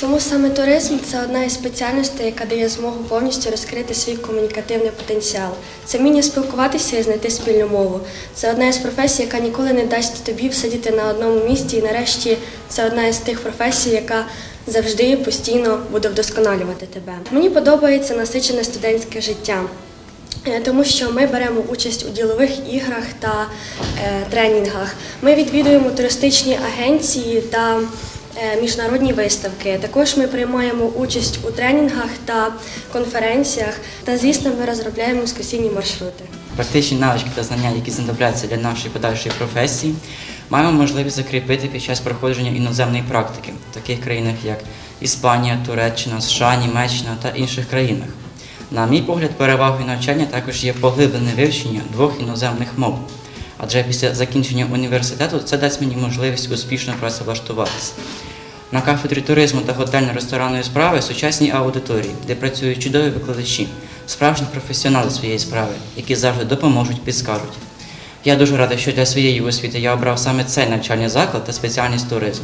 Чому саме туризм це одна із спеціальностей, яка дає змогу повністю розкрити свій комунікативний потенціал. Це вміння спілкуватися і знайти спільну мову. Це одна із професій, яка ніколи не дасть тобі сидіти на одному місці. І нарешті це одна із тих професій, яка завжди постійно буде вдосконалювати тебе. Мені подобається насичене студентське життя. Е, Тому що ми беремо участь у ділових іграх та е, тренінгах. Ми відвідуємо туристичні агенції та міжнародні виставки. Також ми приймаємо участь у тренінгах та конференціях. Та, звісно, ми розробляємо екскурсійні маршрути. Практичні навички та знання, які знадобляться для нашої подальшої професії, маємо можливість закріпити під час проходження іноземної практики в таких країнах, як Іспанія, Туреччина, США, Німеччина та інших країнах. На мій погляд, перевагою навчання також є поглиблене вивчення двох іноземних мов. Адже після закінчення університету це дасть мені можливість успішно працевлаштуватися. На кафедрі туризму та готельно-ресторанної справи сучасні аудиторії, де працюють чудові викладачі, справжні професіонали своєї справи, які завжди допоможуть, підскажуть. Я дуже радий, що для своєї освіти я обрав саме цей навчальний заклад та спеціальність туризм.